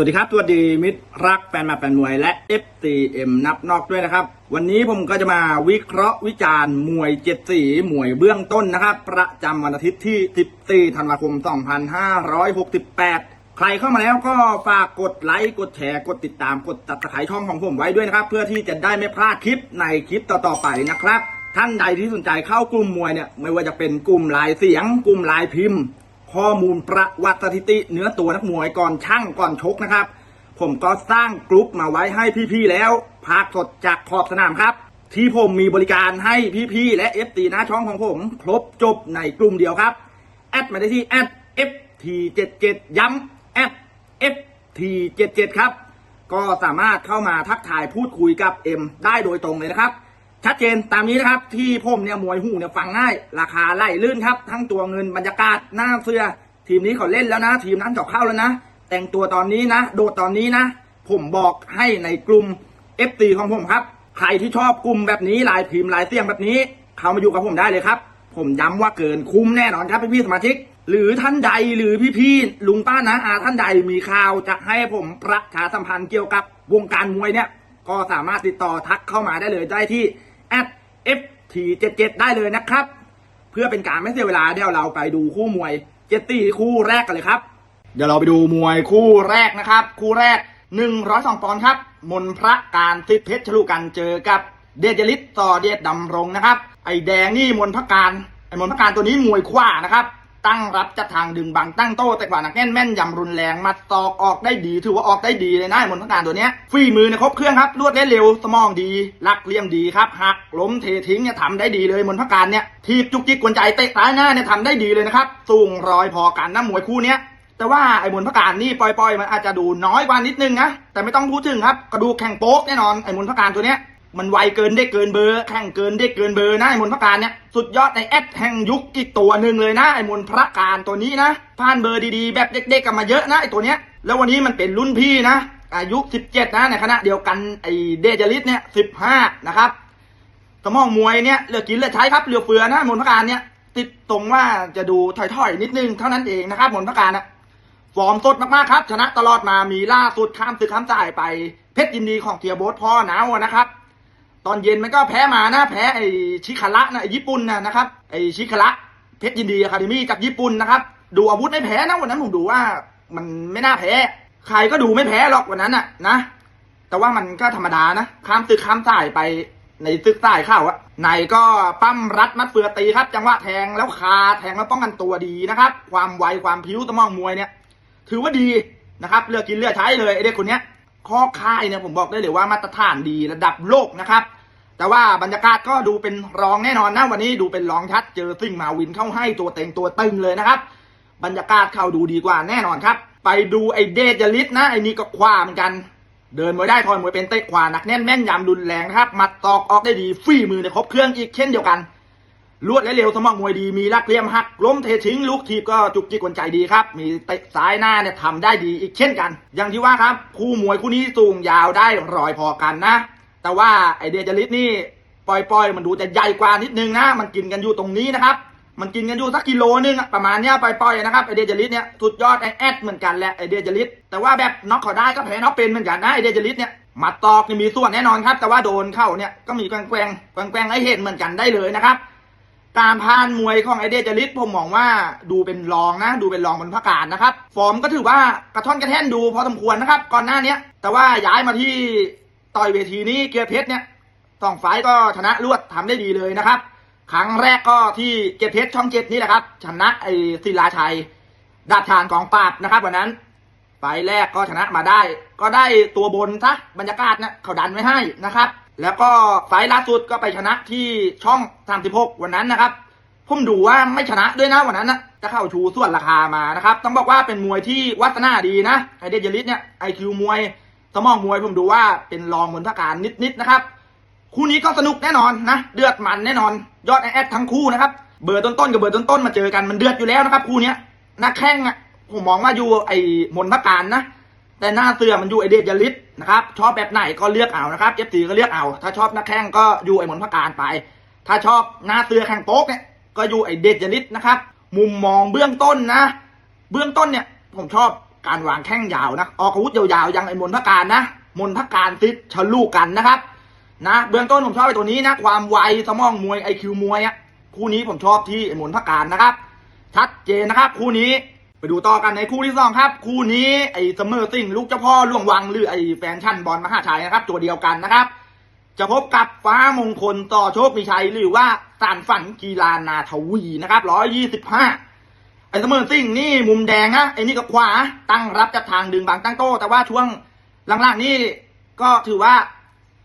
วัสดีครับสวัสดีมิตรรักแฟนมาแฟนมวยและ FTM นับนอกด้วยนะครับ วันนี้ผมก็จะมาวิเคราะห์วิจารณ์มวยเจ็ดสีมวยเบื้องต้นนะครับ ประจำวันอาทิตย์ที่ 14 ธันวาคม 2568 ใครเข้ามาแล้วก็ฝากกดไลค์กดแชร์กดติดตามกดตัดสายช่องของผมไว้ด้วยนะครับ เพื่อที่จะได้ไม่พลาดคลิปในคลิปต่อๆไปนะครับท่านใดที่สนใจเข้ากลุ่มมวยเนี่ยไม่ว่าจะเป็นกลุ่มลายเสียง กลุ่มลายพิมพ์ ข้อมูลประวัติสถิติเนื้อตัวนักมวยก่อนช่างก่อนชกนะครับ ผมก็สร้างกรุ๊ปมาไว้ให้พี่ๆแล้วภาคสดจากขอบสนามครับ ที่ผมมีบริการให้พี่ๆและ f อหน้าช่องของผม ครบจบในกลุ่มเดียวครับ แอดมาได้ที่แอด ft77 ย้ำแอด ft77 ครับ ก็สามารถเข้ามาทักทายพูดคุยกับเอ็มได้โดยตรงเลยนะครับ ชัดเจนตามนี้นะครับ ที่ผมเนี่ยมวยหูเนี่ยฟังง่าย ราคาไล่ลื่นครับ ทั้งตัวเงินบรรยากาศหน้าเสื้อ ทีมนี้เขาเล่นแล้วนะ ทีมนั้นเขาเข้าแล้วนะ แต่งตัวตอนนี้นะ โดดตอนนี้นะ ผมบอกให้ในกลุ่ม f อของผมครับ ใครที่ชอบกลุ่มแบบนี้ลายพิมพ์ลายเสียงแบบนี้ เข้ามาอยู่กับผมได้เลยครับ ผมย้ำว่าเกินคุ้มแน่นอนครับพี่ๆสมาชิก หรือท่านใดหรือพี่ๆลุงป้านะอาท่านใดมีข่าวจะให้ผมประชาสัมพันธ์เกี่ยวกับวงการมวยเนี่ยก็สามารถติดต่อทักเข้ามาได้เลยได้ที่ ft77 ได้เลยนะครับ เพื่อเป็นการไม่เสียเวลาเดี๋ยวเราไปดูคู่มวยเจตตี้คู่แรกกันเลยครับ เดี๋ยวเราไปดูมวยคู่แรกนะครับ คู่แรก 102ปอนด์ครับ มนพระการติดเพชรชลูกันเจอกับเดชลิศต่อเดชดำรงนะครับ ไอแดงนี่มนพระการไอมนพระการตัวนี้มวยขว้านะครับ ตั้งรับจัดทางดึงบังตั้งโต้แต่กว่านักแน่นแม่นยำรุนแรงมาตอกออกได้ดี ถือว่าออกได้ดีเลยนะไอ้มนพระการตัวเนี้ยฝีมือเนี่ยครบเครื่องครับรวดเร็วเร็วสมองดีลักเลี่ยมดีครับหักล้มเททิ้งเนี่ยทำได้ดีเลยมนพระการเนี่ยทีบจุกจิกกวนใจเตะซ้ายหน้าเนี่ยทำได้ดีเลยนะครับสูงรอยพอกันนะมวยคู่เนี้ยแต่ว่าไอ้มนต์พการนี่ปล่อยๆมันอาจจะดูน้อยกว่านิดนึงนะแต่ไม่ต้องพูดถึงครับกระดูกแข่งโป๊กแน่นอนไอ้มนต์พการตัวเนี้ย มันไวเกินได้เกินเบอร์ แข่งเกินได้เกินเบอร์นะไอ้มนพระการเนี่ยสุดยอดในแอดแห่งยุคอีกตัวหนึ่งเลยนะไอ้มนพระการตัวนี้นะผ่านเบอร์ดีๆ แบบเด็กๆกันมาเยอะนะไอ้ตัวเนี้ยแล้ววันนี้มันเป็นรุ่นพี่นะ อายุ 17 นะในคณะเดียวกันไอ้เดจลิสเนี่ย 15 นะครับสมองมวยเนี่ยเลือกินเลือกใช้ครับเหลือเฟือนะมนพระการเนี่ยติดตรงว่าจะดูถอยๆนิดนึงเท่านั้นเองนะครับมนพระการนะฟอร์มสดมากๆครับชนะตลอดมามีล่าสุดข้ามศึกข้ามจ่ายไปเพชรยินดีของเทียโบสพ่อหนาวนะครับ ตอนเย็นมันก็แพ้มานะ แพ้ไอชิคาระนะไอญี่ปุ่นนะนะครับไอชิคาระเพชรยินดีอะคาเดมี่จากญี่ปุ่นนะครับ ดูอาวุธไม่แพ้นะวันนั้นผมดูว่ามันไม่น่าแพ้ ใครก็ดูไม่แพ้หรอกวันนั้นอะนะ แต่ว่ามันก็ธรรมดานะ ข้ามศึกข้ามจ่ายไปในศึกใต้เข้าอะในก็ปั้มรัดมัดเฟือตีครับ จังหวะแทงแล้วคาแทงแล้วป้องกันตัวดีนะครับ ความไวความผิวสมองมวยเนี่ย ถือว่าดีนะครับ เลือกกินเลือกใช้เลยไอเด็กคนเนี้ย ข้อค่ายเนี่ยผมบอกได้เลยว่ามาตรฐานดีระดับโลกนะครับ แต่ว่าบรรยากาศก็ดูเป็นรองแน่นอนนะวันนี้ดูเป็นรองชัดเจอซิ่งมาวินเข้าให้ตัวเต็งตัวตึงเลยนะครับ บรรยากาศเข้าดูดีกว่าแน่นอนครับ ไปดูไอเดจลิสนะไอนี่ก็คว้าเหมือนกัน เดินมวยได้ทอยมวยเป็นเตะขวาหนักแน่นแม่นยำรุนแรงนะครับมัดตอกออกได้ดีฝีมือในครบเครื่องอีกเช่นเดียวกัน รวดและเร็วสมองมวยดีมีลักเลี่ยมหักล้มเททิ้งลูกทีบก็จุกจิกกวนใจดีครับ มีเตะซ้ายหน้าเนี่ยทำได้ดีอีกเช่นกัน อย่างที่ว่าครับ คู่มวยคู่นี้สูงยาวได้รอยพอกันนะ แต่ว่าไอเดียจลิสนี่ปล่อยๆ มันดูจะใหญ่กว่านิดนึงนะ มันกินกันอยู่ตรงนี้นะครับ มันกินกันอยู่สักกิโลนึงประมาณเนี้ยปล่อยๆนะครับไอเดียจลิสเนี่ยสุดยอดไอแอดเหมือนกันแหละไอเดียจลิสแต่ว่าแบบน็อกเขาได้ก็แพ้น็อกเป็นเหมือนกันนะไอเดียจลิสเนี่ยหมัดตอกนี่มีส่วนแน่นอนครับ แต่ว่าโดนเข้าเนี่ยก็มีแกว่งแกว่งแกว่งแกว่งให้เห็นเหมือนกันได้เลยนะครับ การพานมวยของไอเดจลิสผมมองว่าดูเป็นรองนะ ดูเป็นรองบนพักการนะครับ ฟอร์มก็ถือว่ากระท่อนกระแท่นดูพอสมควรนะครับ ก่อนหน้าเนี้ยแต่ว่าย้ายมาที่ต่อยเวทีนี้เกียร์เพชรเนี่ยสองไฟล์ก็ชนะรวดทำได้ดีเลยนะครับ ครั้งแรกก็ที่เกียร์เพชรช่องเจ็ดนี่แหละครับชนะไอศิลาชัยดาบชานกองปราบนะครับวันนั้นไฟแรกก็ชนะมาได้ ก็ได้ตัวบนซะบรรยากาศนะเขาดันไว้ให้นะครับ แล้วก็ไฟล์ล่าสุดก็ไปชนะที่ช่อง36วันนั้นนะครับผมดูว่าไม่ชนะด้วยนะวันนั้นนะจะเข้าชูส่วนราคามานะครับ ต้องบอกว่าเป็นมวยที่วัฒนาดีนะไอเดยลิสเนี่ยไอคิวมวยสมองมวยผมดูว่าเป็นรองบนพัการนิดๆนะครับ คู่นี้ก็สนุกแน่นอนนะเดือดมันแน่นอน ยอดแอดทั้งคู่นะครับเบอร์ต้นๆกับเบอร์ต้นๆมาเจอกันมันเดือดอยู่แล้วนะครับ คู่นี้นักแข่งอะผมมองว่าอยู่ไอมนพักการนะ แต่หน้าเสือมันอยู่ไอเดชยลิศนะครับชอบแบบไหนก็เลือกเอานะครับเอฟซีก็เลือกเอา ถ้าชอบนักแข่งก็อยู่ไอหมนพักการไป ถ้าชอบหน้าเสือแข่งโป๊กเนี่ยก็อยู่ไอเดชยลิศนะครับ มุมมองเบื้องต้นนะ เบื้องต้นเนี่ยผมชอบการวางแข้งยาวนะออกอาวุธยาวๆยังไอ้มนพักการนะมนพักการติดฉลูกกันนะครับนะเบื้องต้นผมชอบไอตัวนี้นะความไวสมองมวยไอคิวมวยอะคู่นี้ผมชอบที่ไอ้มนพักการนะครับชัดเจนนะครับ คู่นี้ ไปดูต่อกันในคู่ที่สองครับ คู่นี้ไอ้เสมเมอร์สิ่งลูกเจ้าพ่อล่วงวังหรือไอ้แฟนชั่นบอลมหาชัยนะครับ ตัวเดียวกันนะครับ จะพบกับฟ้ามงคลต่อโชคมีชัยหรือว่าสารฝันกีฬานาทวีนะครับร้อยยี่สิบห้าไอ้เสมเมอร์สิ่งนี่มุมแดงนะไอ้นี่กับขวาตั้งรับจากทางดึงบางตั้งโต้แต่ว่าช่วงหลังๆนี่ก็ถือว่า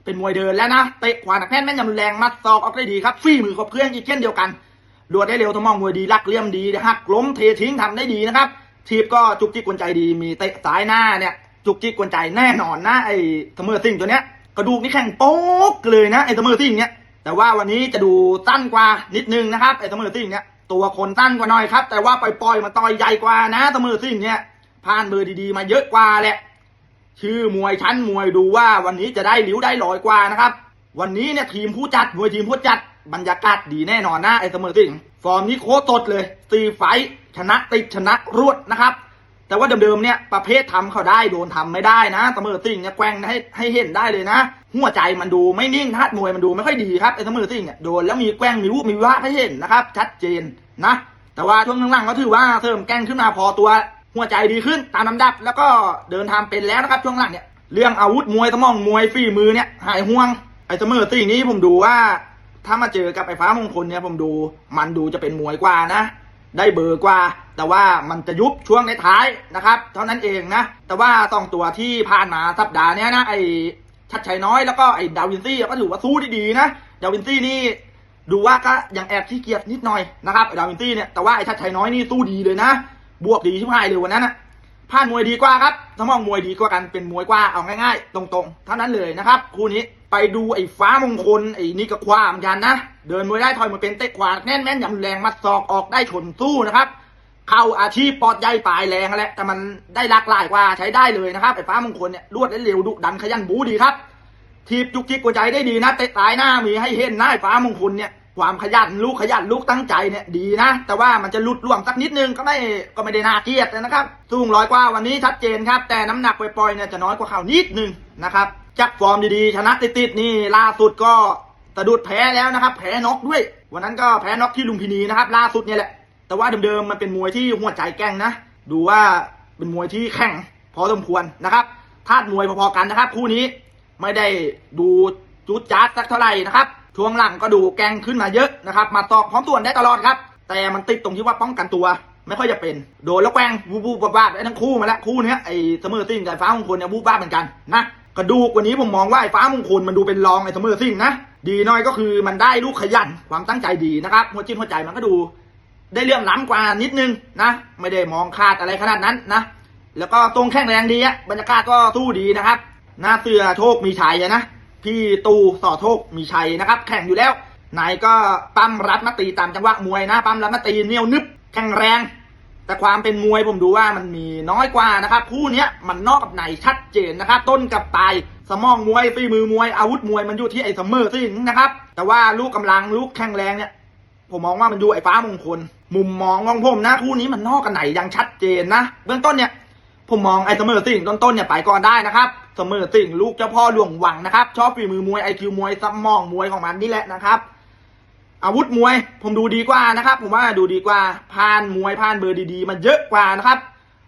เป็นมวยเดินแล้วนะเตะขวาหนักแน่นแม่นยำแรงมัดศอกออกได้ดีครับฝีมือครบเครื่องอีกเช่นเดียวกัน ดวดได้เร็วทมองมวยดีลักเลี่ยมดีหักล้มเททิ้งทำได้ดีนะครับ ทีบก็จุกจิกกวนใจดีมีเตะซ้ายหน้าเนี่ย จุกจิกกวนใจแน่นอนนะไอ้เสมอซิ่งตัวเนี้ยกระดูกนี่แข็งโป๊กเลยนะไอ้เสมอซิ่งเนี้ยแต่ว่าวันนี้จะดูสั้นกว่านิดนึงนะครับไอ้เสมอซิ่งเนี้ยตัวคนสั้นกว่าน่อยครับ แต่ว่าปล่อยๆมาต่อยใหญ่กว่านะเสมอซิ่งเนี้ยผ่านเบอร์ดีๆ มาเยอะกว่าแหละชื่อมวยชั้นมวยดูว่าวันนี้จะได้หลิวได้ลอยกว่านะครับ วันนี้เนี่ยทีมผู้จัดมวยทีมผู้จัด บรรยากาศดีแน่นอนนะไอ้เสมอสิงฟอร์มนี้โคตรสดเลยตีไฟชนะติดชนะรวดนะครับ แต่ว่าเดิมๆเนี่ยประเภททำเขาได้โดนทำไม่ได้นะเสมอสิงเนี่ยแกว่งให้ให้เห็นได้เลยนะ หัวใจมันดูไม่นิ่งทัดมวยมันดูไม่ค่อยดีครับไอ้เสมอสิงเนี่ยโดนแล้วมีแกว่งมีวุบมีวิวาให้เห็นนะครับ ชัดเจนนะ แต่ว่าช่วงหลังๆก็ถือว่าเสริมแกล้งขึ้นมาพอตัวหัวใจดีขึ้นตามลำดับ แล้วก็เดินทางเป็นแล้วนะครับช่วงหลังเนี่ยเรื่องอาวุธมวยสมองมวยฝีมือเนี่ยหายห่วงไอ้เสมอสิ่งนี้ผมดูว่า ถ้ามาเจอกับไอ้ฟ้ามงคลเนี่ยผมดู มันดูจะเป็นมวยกว่านะ ได้เบอร์กว่า แต่ว่ามันจะยุบช่วงในท้ายนะครับ เท่านั้นเองนะ แต่ว่าสองตัวที่ผ่านมาสัปดาห์เนี้ยนะไอ้ชัดชัยน้อยแล้วก็ไอ้ดาวินซี่ก็ถือว่าสู้ได้ดีนะดาวินซี่นี่ดูว่าก็ยังแอบขี้เกียจนิดหน่อยนะครับไอ้ดาวินซี่เนี่ยแต่ว่าไอ้ชัดชัยน้อยนี่สู้ดีเลยนะ บวกดีชิบหายเลยวันนั้นนะ ผ่านมวยดีกว่าครับสมองมวยดีกว่ากันเป็นมวยกว่าเอาง่ายๆ ตรงๆ เท่านั้นเลยนะครับคู่นี้ไปดูไอ้ฟ้ามงคลไอ้นี่ก็ความกันนะ เดินมวยได้ถอยมาเป็นเตะขวาแน่นแม่นยำแรงมัดศอกออกได้ชนสู้นะครับ เข้าอาชีพปอดใหญ่ปลายแรงแหละแต่มันได้หลากหลายกว่าใช้ได้เลยนะครับไอ้ฟ้ามงคลเนี่ยรวดและเร็วดุดันขยันบูดีครับ ทีบจุกจิกกวนใจได้ดีนะเตะตายหน้ามีให้เห็นนะไอ้ฟ้ามงคลเนี่ย ความขยันลูกขยันลูกตั้งใจเนี่ยดีนะ แต่ว่ามันจะหลุดล่วงสักนิดนึงก็ไม่ก็ไม่ได้น่าเกลียดนะครับสูงร้อยกว่าวันนี้ชัดเจนครับ แต่น้ำหนักปล่อยๆเนี่ยจะน้อยกว่าเขานิดนึงนะครับจากฟอร์มดีๆชนะติดๆนี่ล่าสุดก็สะดุดแพ้แล้วนะครับ แพ้น็อกด้วย วันนั้นก็แพ้น็อกที่ลุมพินีนะครับ ล่าสุดเนี่ยแหละ แต่ว่าเดิมๆมันเป็นมวยที่หัวใจแกร่งนะ ดูว่าเป็นมวยที่แข่งพอสมควรนะครับธาตุมวยพอๆกันนะครับ คู่นี้ไม่ได้ดูจุดจัดสักเท่าไหร่นะครับ ช่วงหลังก็ดูแกงขึ้นมาเยอะนะครับ มาตอกพร้อมส่วนได้ตลอดครับ แต่มันติดตรงที่ว่าป้องกันตัว ไม่ค่อยจะเป็น โดนแล้วแกงวูบูบบ้าบได้ทั้งคู่มาแล้วคู่นี้ไอ้เสมอซิ่งกับฟ้ามงคลเนี่ยวูบบ้าเหมือนกันนะกระดูกวันนี้ผมมองว่าไอ้ฟ้ามงคลมันดูเป็นรองไอ้เสมอซิ่งนะดีน้อยก็คือมันได้ลูกขยันความตั้งใจดีนะครับหัวจิตหัวใจมันก็ดู ได้เรื่องล้ำกว่านิดนึงนะไม่ได้มองขาดอะไรขนาดนั้นนะแล้วก็ตรงแข็งแรงดีอะบรรยากาศก็สู้ดีนะครับหน้าเสือโชคมีชัยนะ พี่ตูสอโชคมีชัยนะครับ แข่งอยู่แล้วไหนก็ปั้มรัดมาตีตามจังหวะมวยนะปั้มรัดมาตีเนียวนึบแข็งแรง แต่ความเป็นมวยผมดูว่ามันมีน้อยกว่านะครับคู่นี้มันนอกกับในชัดเจนนะครับ ต้นกับปลายสมองมวยฝีมือมวยอาวุธมวยมันอยู่ที่ไอ้เสมอซิงนะครับ แต่ว่าลูกกำลังลูกแข็งแรงเนี่ยผมมองว่ามันดูไอ้ฟ้ามงคล มุมมองของผมนะคู่นี้มันนอกกันไหนยังชัดเจนนะ เบื้องต้นเนี่ยผมมองไอ้เสมอสิ่งต้นๆเนี่ยไปก่อนได้นะครับ เสมอสิ่งลูกเจ้าพ่อหลวงหวังนะครับ ชอบฝีมือมวยไอคิวมวยสมองมวยของมันนี่แหละนะครับ อาวุธมวย ผมดูดีกว่านะครับ ผมว่าดูดีกว่าผ่านมวยผ่านเบอร์ดีๆมันเยอะกว่านะครับ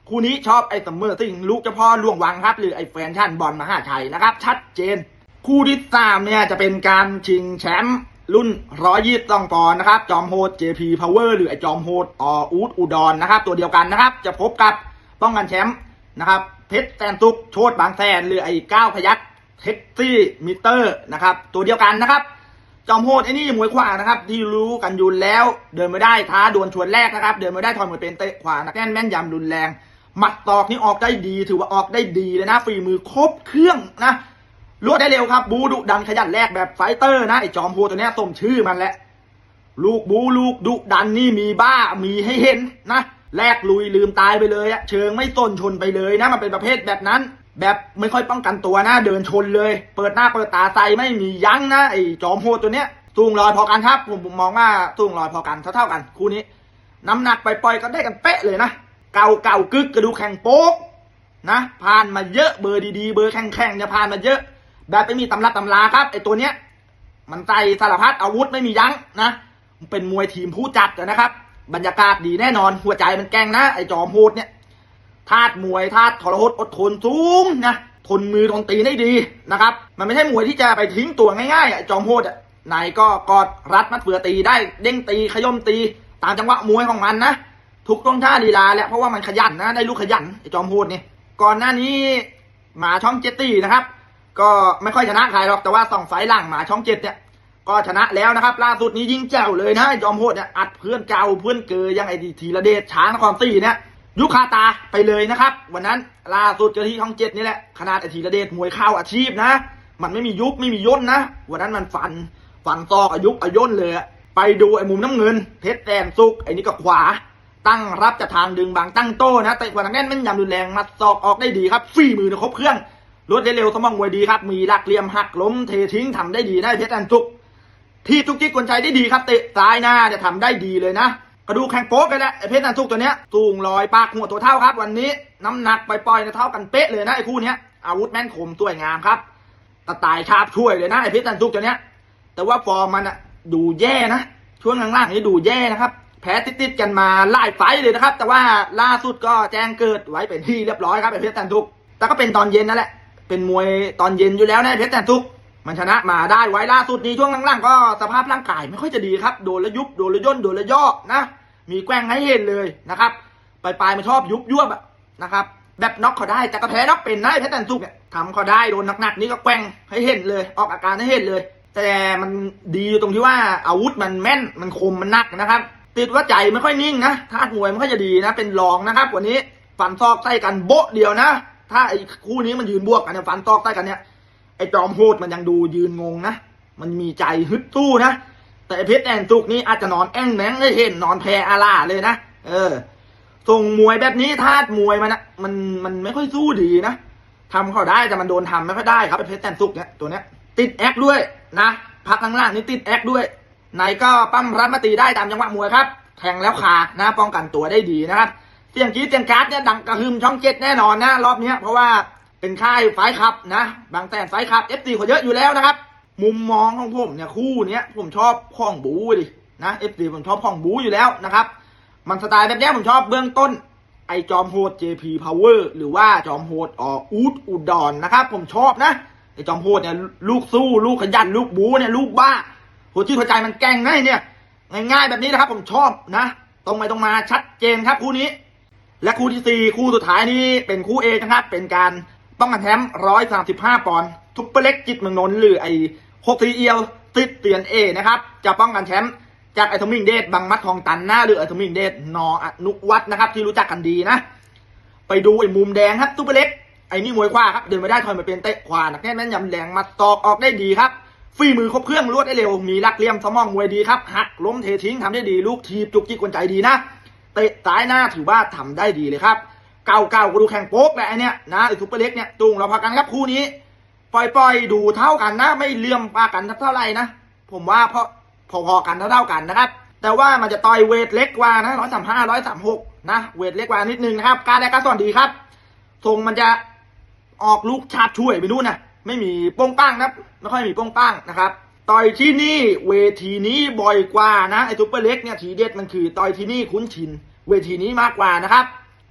คู่นี้ชอบไอเสมอสิ่งลูกเจ้าพ่อหลวงหวังครับ หรือไอแฟนชั่นบอลมหาชัยนะครับ ชัดเจน คู่ที่สามเนี่ยจะเป็นการชิงแชมป์รุ่นร้อยยี่สิบองปอนด์นะครับ จอมโหด JP Power หรือไอจอมโหดออูดอุดรนะครับ ตัวเดียวกันนะครับ จะพบกับป้องกันแชมป์นะครับ เพชรแสนสุกโชดบางแสนหรือไอ้ก้าวพยักเท็กซี่มิเตอร์นะครับ ตัวเดียวกันนะครับ จอมโหดไอ้นี่มวยขวานะครับ ที่รู้กันอยู่แล้ว เดินไม่ได้ท้าดวลชวนแรกนะครับ เดินไม่ได้ถอยมวยเป็นเตะขวานักแน่นแม่นยำรุนแรงหมัดตอกนี่ออกได้ดี ถือว่าออกได้ดีเลยนะฝีมือครบเครื่องนะรวดได้เร็วครับ บูดุดันขยันแรกแบบไฟเตอร์นะไอ้จอมโพตัวนี้ยสมชื่อมันแหละลูกบูลูกดุดันนี่มีบ้ามีให้เห็นนะ แลกลุยลืมตายไปเลยอะเชิงไม่ต้นชนไปเลยนะมันเป็นประเภทแบบนั้น แบบไม่ค่อยป้องกันตัวนะเดินชนเลย เปิดหน้าเปิดตาใส่ไม่มียั้งนะไอ้จอมโพตัวเนี้ยสูงลอยพอกันครับผมผมมองว่าสูงลอยพอกันเท่าเท่าๆกันคู่นี้ น้ำหนักไปปล่อยๆก็ได้กันเป๊ะเลยนะเก่าเก่ากึกกระดูแข็งโป๊กนะผ่านมาเยอะเบอร์ดีๆ เบอร์แข็งๆเนี่ยผ่านมาเยอะ แบบไม่มีตำรับตำราครับไอตัวเนี้ย มันใส่สารพัดอาวุธไม่มียั้งนะเป็นมวยทีมผู้จัดนะครับ บรรยากาศดีแน่นอน หัวใจมันแกงนะ ไอ้จอมโหดเนี่ยธาตุมวยธาตุทรหดอดทนสูงนะทนมือทนตีได้ดีนะครับ มันไม่ใช่มวยที่จะไปทิ้งตัวง่ายๆไอ้จอมโหดอะไหนก็กอดรัดมัดเฟือตีได้เด้งตีขย่มตี ตามจังหวะมวยของมันนะทุกตรงท่าลีลาแหละเพราะว่ามันขยันนะได้ลูกขยันไอ้จอมโหดเนี่ยก่อนหน้านี้หมาช่องเจตตี้นะครับ ก็ไม่ค่อยชนะใครหรอกแต่ว่าสองไฟล์หลังหมาช่องเจ็ดเนี่ย ก็ชนะแล้วนะครับ ล่าสุดนี้ยิงแจ๋วเลยนะไอ้จอมโหดเนี่ยอัดเพื่อนเก่าเพื่อนเกยยังไอ้ทีระเดชช้างนครศรีเนี่ยยุคาตาไปเลยนะครับ วันนั้นล่าสุดเจอที่ช่องเจ็ดนี่แหละขนาดไอ้ทีระเดชมวยเข้าอาชีพนะ มันไม่มียุบไม่มีย่นนะวันนั้นมันฟันฟันซอกอายุอาย่นเลยไปดูไอ้มุมน้ำเงินเพชรแดนซุกไอ้นี่ก็ขวา ตั้งรับจากทางดึงบางตั้งโต้นะแต่กว่านั้นแน่นมันยำรุนแรงมัดศอกออกได้ดีครับฝีมือนี่ยครบเครื่องรวดเร็วสมองมวยดีครับมีหลักเหลี่ยมหักล้มเททิ้งทำได้ดีนะเพชรแดนซุก ที่จุกจิกกลชัยได้ดีครับเตะซ้ายหน้าจะทำได้ดีเลยนะกระดูกแข็งโป๊กเลยแหละไอเพชรนันทุกตัวเนี้ยสูงลอยปากหัวตัวเท่าครับ วันนี้น้ำหนักไปปล่อยๆเท่ากันเป๊ะเลยนะไอคู่เนี้ยอาวุธแม่นคมสวยงามครับตะตายชาบช่วยเลยนะไอเพชรนันทุกตัวเนี้ยแต่ว่าฟอร์มมันอะดูแย่นะช่วงล่างๆนี้ดูแย่นะครับแพ้ติดๆกันมาหลายไฟเลยนะครับ แต่ว่าล่าสุดก็แจ้งเกิดไว้เป็นที่เรียบร้อยครับไอเพชรนันทุกแต่ก็เป็นตอนเย็นนั่นแหละเป็นมวยตอนเย็นอยู่แล้วนะไอ้เพชรนันทุก มันชนะมาได้ไว้ล่าสุดนี้ช่วงล่างๆก็สภาพร่างกายไม่ค่อยจะดีครับ โดนละยุบโดนละย่นโดนละย่อนะ มีแกว้งให้เห็นเลยนะครับปลายๆมันชอบยุบยวบอะนะครับแบบน็อกเขาได้แต่ก็แพ้น็อกเป็นนะไอ้เพตันสุกเนี่ยทำเขาได้โดนหนักๆนี่ก็แกว่งให้เห็นเลย ออกอาการให้เห็นเลย แต่มันดีอยู่ตรงที่ว่าอาวุธมันแม่นมันคมมันหนักนะครับ ติดว่าใจไม่ค่อยนิ่งนะท่ามวยไม่ค่อยจะดีนะ เป็นรองนะครับวันนี้ฟันซอกใส่กันโบ๊ะเดียวนะ ถ้าไอ้คู่นี้มันยืนบวกกันเนี่ยฟันซอกใส่กันเนี่ย ไอ้จอมโหดมันยังดูยืนงงนะ มันมีใจฮึดสู้นะ แต่เพชรแอนตุกนี่อาจจะนอนแอ่งแหนงให้เห็นนอนแพอาล่าเลยนะ เออส่งมวยแบบนี้ธาตุมวยมันอะมันมันไม่ค่อยสู้ดีนะทำเขาได้แต่มันโดนทำไม่ค่อยได้ครับไอ้เพชรแอนตุกเนี่ยตัวเนี้ย ติดแอคด้วยนะพักข้างล่างนี่ติดแอคด้วยไหนก็ปั้มรัดมาตีได้ตามจังหวะมวยครับแทงแล้วขานะ ป้องกันตัวได้ดีนะครับเสียงกีดเสียงการ์ดเนี่ยดังกระหึ่มช่องเจ็ดแน่นอนนะรอบเนี้ยเพราะว่า เป็นค่ายไฟท์ครับนะ บางแสนไฟท์ครับเอฟซีเขาเยอะอยู่แล้วนะครับ มุมมองของผมเนี่ยคู่เนี้ยผมชอบข้องบูดินะเอฟซีผมชอบข้องบูอยู่แล้วนะครับ มันสไตล์แบบนี้ผมชอบเบื้องต้นไอจอมโหด JP Power หรือว่าจอมโหดออกอูดอุดรนนะครับ ผมชอบนะไอจอมโหดเนี่ยลูกสู้ลูกขยันลูกบูเนี่ยลูกบ้าหัวจิตหัวใจมันแกร่งนะไอ้เนี่ย ง่ายๆแบบนี้นะครับ ผมชอบนะ ตรงไปตรงมาชัดเจนครับคู่นี้ และคู่ที่สี่คู่สุดท้ายนี้เป็นคู่เอกนะครับ เป็นการ ป้องกันแชมป์ร้อยสามสิบห้าปอนด์ทุปเปร์เล็กจิตเมืองนนท์หรือไอ้หกทีเอียวติดเตียนเอนะครับจะป้องกันแชมป์จากไอ้ทมิงเดชบังมัดทองตันหน้าหรือไอ้ทมิงเดชนออนุวัฒนะครับ ที่รู้จักกันดีนะ ไปดูไอ้มุมแดงครับตุ๊ปเปร์เล็กไอ้นี่มวยขวาครับเดินไม่ได้ถอยมาเป็นเตะขวาหนักแน่นแม่นยำแรงมาตอกออกได้ดีครับฝีมือครบเครื่องรวดได้เร็วมีลักเลี่ยมสมองมวยดีครับหักล้มเททิ้งทำได้ดีลูกทีบจุกจิกกวนใจดีนะเตะซ้ายหน้าถือว่าทำได้ดีเลยครับ เก่าเก่าก็ดูแข่งโป๊กแหละไอเนี้ยนะไอซุปเปอร์เล็กเนี่ยตุงเราพักกันครับคู่นี้ ปล่อยปล่อยๆดูเท่ากันนะ ไม่เลื่อมปากันเท่าไหร่นะผมว่าเพราะพอๆกันเท่าๆกันนะครับ แต่ว่ามันจะต่อยเวทเล็กกว่านะร้อยสามห้าร้อยสามหกนะเวทเล็กกว่านิดนึงนะครับ การได้การสอนดีครับทรงมันจะออกลูกชาติช่วยไปนู่นนะไม่มีโป้งป้างนะไม่ค่อยมีโป้งป้างนะครับต่อยที่นี่เวทีนี้บ่อยกว่านะไอซุปเปอร์เล็กเนี่ยทีเด็ดมันคือต่อยที่นี่คุ้นชิน เวทีนี้มากกว่านะครับ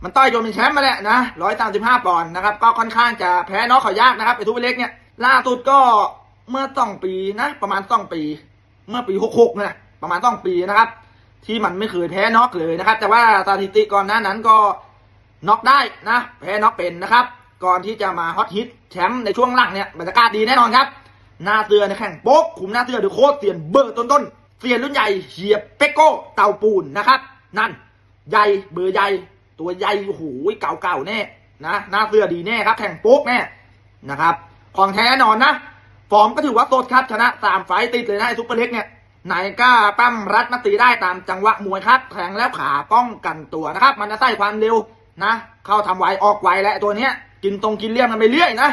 มันต่อยจนเป็นแชมป์มาแหละนะร้อยสามสิบห้าปอนด์นะครับ ก็ค่อนข้างจะแพ้น็อกเขายากนะครับไอซุปเปอร์เล็กเนี่ยล่าสุดก็เมื่อสองปีนะ ประมาณสองปี เมื่อปีหกหกนะประมาณสองปีนะครับ ที่มันไม่เคยแพ้น็อกเลยนะครับ แต่ว่าสถิติก่อนหน้านั้นก็น็อกได้นะแพ้น็อกเป็นนะครับ ก่อนที่จะมาฮอตฮิตแชมป์ในช่วงหลังเนี่ยบรรยากาศดีแน่นอนครับ หน้าเตือในแข่งโป๊กขุมหน้าเตือหรือโคตรเสียนเบอร์ต้นๆเสียนรุ่นใหญ่เหียบเปโก้เต่าปูนนะครับ นั่นใหญ่เบอร์ใหญ่ ตัวใหญ่โอ้โหเก่าๆแน่นะหน้าเตือดีแน่ครับ แข่งโป๊กแน่นะครับ ของแท้แน่นอนนะ ฟอร์มก็ถือว่าโตดครับชนะสามไฟต์ติดเลยนะไอ้ซุปเปอร์เล็กเนี่ยไหนกล้าปั้มรัดมาตีได้ตามจังหวะมวยครับแข็งแล้วขาป้องกันตัวนะครับ มันจะใส่ความเร็วนะ เข้าทำไวออกไวและตัวเนี้ย กินตรงกินเลี่ยมมันไปเรื่อยนะ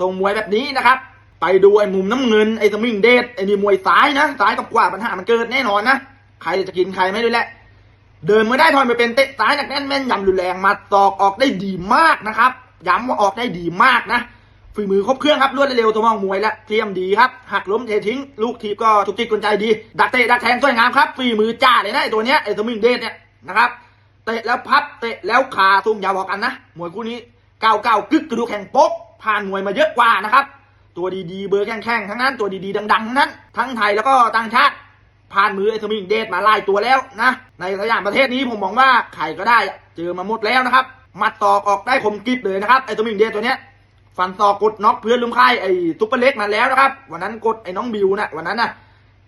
ตรงมวยแบบนี้นะครับ ไปดูไอ้มุมน้ำเงินไอ้สมิงเดชไอ้นี่มวยซ้ายนะซ้ายกับขวาปัญหามันเกิดแน่นอนนะใครจะกินใครไม่รู้แหละ เดินไม่ได้ทอนไปเป็นเตะซ้ายหนักแน่นแม่นยำรุนแรงมาตอกออกได้ดีมากนะครับ ย้ำว่าออกได้ดีมากนะฝีมือครบเครื่องครับรวดเร็วตัวมองมวยและเทียมดีครับหักล้มเททิ้ง ลูกทีบก็ทุกจิตกุญใจดี ดักเตะดักแทงสวยงามครับฝีมือจ้าเลยนะไอตัวเนี้ยไอสมิงเดชเนี่ยนะครับเตะแล้วพับเตะแล้วขาทุ่มยาวบอกกันนะมวยคู่นี้เก้าวก้ากึกกระดูกแข่งป๊กผ่านมวยมาเยอะกว่านะครับตัวดีๆเบอร์แข้งๆทั้งนั้นตัวดีๆดังๆทั้งนั้นทั้งไทยแล้วก็ต่างชาติ ผ่านมือไอ้สมิงเดชมาไล่ตัวแล้วนะ ในสยามประเทศนี้ผมมองว่าใครก็ได้เจอมาหมดแล้วนะครับมัดตอกออกได้คมกริบเลยนะครับไอ้สมิงเดชตัวเนี้ยฟันตอกกดน็อกเพื่อนลุมค่ายไอ้ซุปเปอร์เล็กมาแล้วนะครับวันนั้นกดไอ้น้องบิวนะวันนั้นนะ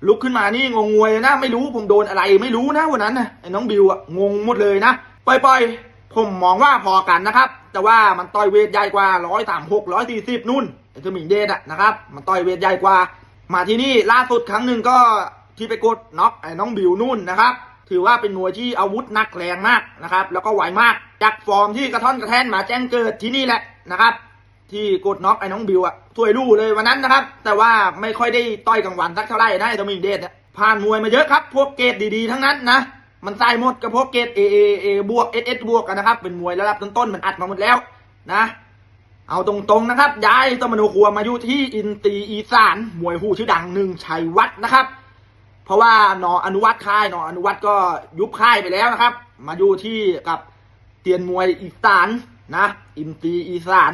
ลุกขึ้นมานี่งงงวยนะ ไม่รู้ผมโดนอะไรไม่รู้นะวันนั้นนะไอ้น้องบิวอะงงหมดเลยนะปล่อยๆผมมองว่าพอกันนะครับ แต่ว่ามันต่อยเวทใหญ่กว่าร้อยสามหกร้อยสี่สิบนู่นไอ้สมิงเดชอะนะครับมันต่อยเวทใหญ่กว่า มาที่นี่ล่าสุดครั้งหนึ่งก็ ที่ไปกดน็อกไอ้น้องบิวนู่นนะครับ ถือว่าเป็นมวยที่อาวุธนักแรงมากนะครับ แล้วก็ไหวมากจากฟอร์มที่กระท่อนกระแทนมาแจ้งเกิดที่นี่แหละนะครับ ที่กดน็อกไอ้น้องบิวอะสวยรู้เลยวันนั้นนะครับ แต่ว่าไม่ค่อยได้ต่อยกลางวันสักเท่าไหร่นะไอ้ตัวมิงเดชเนี่ยผ่านมวยมาเยอะครับ พวกเกรดดีๆทั้งนั้นนะมันใส่หมดกับพวกเกรด A A A บวก S S บวกกันนะครับ เป็นมวยระดับต้นๆมันอัดมาหมดแล้วนะ เอาตรงๆนะครับย้ายตมโนครัวมาอยู่ที่อินตีอีสานมวยหู้ชื่อดังหนึ่งชัยวัฒนะครับ เพราะว่าหนออนุวัตค่ายหนออนุวัตก็ยุบค่ายไปแล้วนะครับ มาอยู่ที่กับเตียนมวยอีสานนะอินตีอีสาน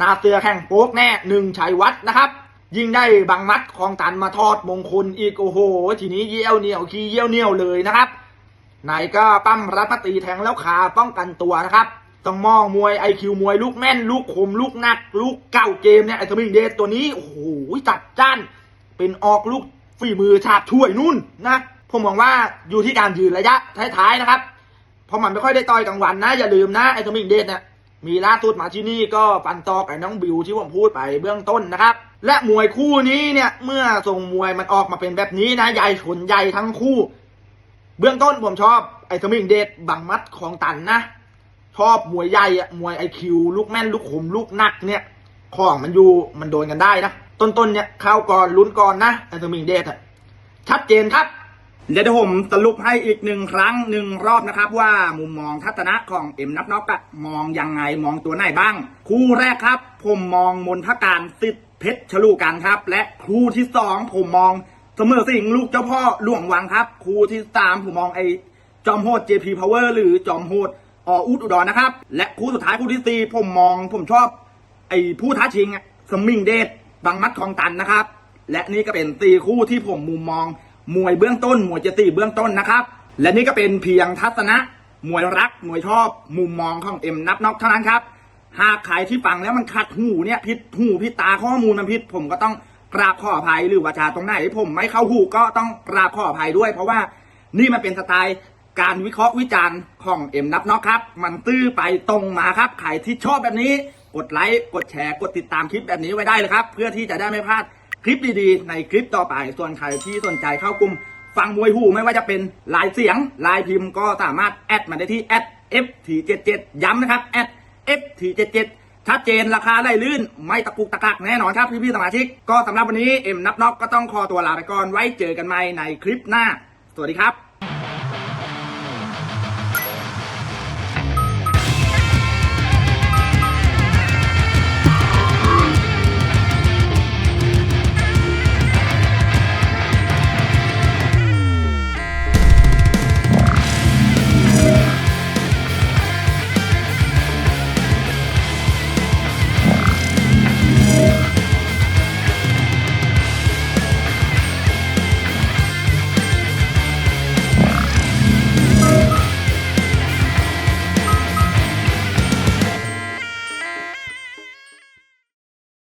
นาเสือแข่งโป๊กแน่หนึ่งชัยวัฒนะครับ ยิ่งได้บางมัดของตันมาทอดมงคลอีกโอ้โห ทีนี้เยี่ยวเหนียวขี้เยี่ยวเหนียวเลยนะครับไหนก็ปั้มรัดมาตีแทงแล้วขาป้องกันตัวนะครับ ต้องมองมวยไอคิวมวยลูกแม่น ลูกคมลูกหนัก ลูกเก่าเกมเนี่ยไอทมิงเดชตัวนี้โอ้โหจัดจ้าน เป็นออกลูก ฝีมือฉาบช่วยนู่นนะผมมองว่าอยู่ที่การยืนระยะท้ายๆนะครับเพราะมันไม่ค่อยได้ต่อยกลางวันนะ อย่าลืมนะไอ้ทมิงเดชเนี่ยมีล่าสุดมาที่นี่ก็ปันตอกไอ้น้องบิวที่ผมพูดไปเบื้องต้นนะครับ และมวยคู่นี้เนี่ยเมื่อทรงมวยมันออกมาเป็นแบบนี้นะใหญ่ชนใหญ่ทั้งคู่ เบื้องต้นผมชอบไอ้สมิงเดชบังมัดของตันนะชอบมวยใหญ่อะมวยไอคิวลูกแม่นลูกขมลูกหนักเนี่ยของมันอยู่มันโดนกันได้นะ ต้นๆเนี่ยเข้าก่อนลุ้นก่อนนะไอ้สมิงเดชอะชัดเจนครับเดี๋ยวผมสรุปให้อีกหนึ่งครั้งหนึ่งรอบนะครับ ว่ามุมมองทัศนะของเอ็มนับน็อกอะมองยังไงมองตัวไหนบ้าง คู่แรกครับ ผมมองมนทการสิทธิเพชรฉลูกันครับ และคู่ที่สองผมมองเสมอสิงลูกเจ้าพ่อหลวงวังครับ คู่ที่สามผมมองไอจอมโหด JP Power หรือจอมโหดออุดอุดรนะครับ และคู่สุดท้ายคู่ที่สี่ผมมองผมชอบ ไอผู้ท้าชิงอะสมิงเดช บางมัดของตันนะครับ และนี่ก็เป็นตีคู่ที่ผมมุมมอง มวยเบื้องต้น มวยเจตีเบื้องต้นนะครับ และนี่ก็เป็นเพียงทัศนะ มวยรัก มวยชอบ มุมมองของเอ็มนับน็อกเท่านั้นครับ หากใครที่ฟังแล้วมันขัดหูเนี่ยพิษหูพิษตาข้อมูลมันพิษผมก็ต้องกราบขออภัยหรือวาจาตรงไหนผมไม่เข้าหูก็ต้องกราบขออภัยด้วย เพราะว่านี่มันเป็นสไตล์การวิเคราะห์วิจารณ์ของเอ็มนับน็อกครับ มันตื้อไปตรงมาครับใครที่ชอบแบบนี้ กดไลค์ กดแชร์ กดติดตามคลิปแบบนี้ไว้ได้เลยครับ เพื่อที่จะได้ไม่พลาดคลิปดีๆ ในคลิปต่อไปส่วนใครที่สนใจเข้ากลุ่มฟังมวยหูไม่ว่าจะเป็นลายเสียงลายพิมพ์ก็สามารถแอดมาได้ที่แอด ft77 ย้ำนะครับแอด ft77 ชัดเจนราคาไหลลื่น ไม่ตะกุกตะกักแน่นอนครับพี่ๆสมาชิก ก็สำหรับวันนี้เอ็มนับน็อกก็ต้องขอตัวลาไปก่อนไว้เจอกันใหม่ในคลิปหน้า สวัสดีครับ